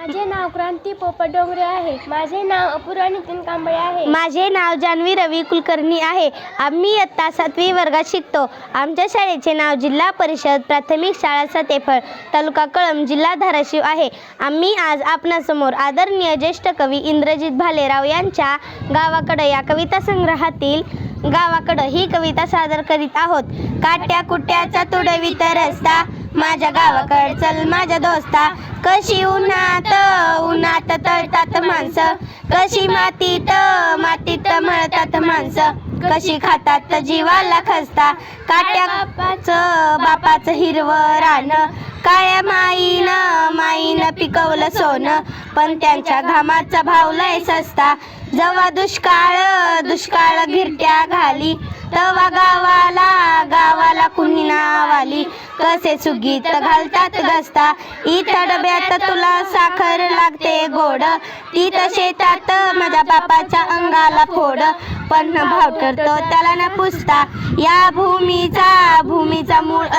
माझे नाव क्रांती पोपट डोंगरे आहे. माझे नाव अपूर्वा नितीन कांबळे आहे. माझे नाव जान्हवी रवी कुलकर्णी आहे. आम्ही इयत्ता सातवी वर्गात शिकतो. आमच्या शाळेचे नाव जिल्हा परिषद प्राथमिक शाळा सतेफळ तालुका कळंब जिल्हा धाराशिव आहे. आम्ही आज आपणासमोर आदरणीय ज्येष्ठ कवी इंद्रजित भालेराव यांच्या गावाकडं या कविता संग्रहातील गावाकडं ही कविता सादर करीत आहोत. काट्या कुट्याचा तुडवीत रस्ता माझ्या गावाकड चल माझ्या दोस्ता. कशी उन्हात उन्हात तळतात माणसं. कशी मातीत मातीत मळतात माणसं. कशी खातात जीवाला खसता. काट्या बापाचं बापाचं हिरवं रान. काळ्या माईनं माईनं पिकवलं सोनं. पण त्यांच्या घामाचा भाव लय सस्ता. जेव्हा दुष्काळ दुष्काळ घिरट्या घाली तवा गावाला गावाला कुणी नावाली कसे सुगीत घालतात गस्ता इथं डब्यात तुला साखर लागते गोड. तिथं शेतात माझ्या बापाच्या अंगाला फोड. पण भाव ठरतो त्याला न पुसता. या भूमीचा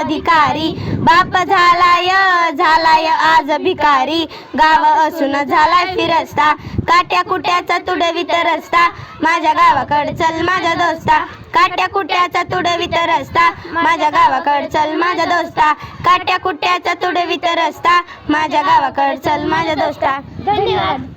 अधिकारी. बाप झालाय झालाय आज भिकारी. गाव असून झालाय फिरस्ता काट्या कुट्याचा तुडवीत रस्ता. माझ्या गावाकड चल माझा दोस्ता. काट्या कुट्याचा तुडवीत रस्ता. माझ्या गावाकड चल माझा दोस्ता. काट्या कुट्याचा तुडवीत रस्ता. माझ्या गावाकड चल माझ्या दोस्ता. धन्यवाद.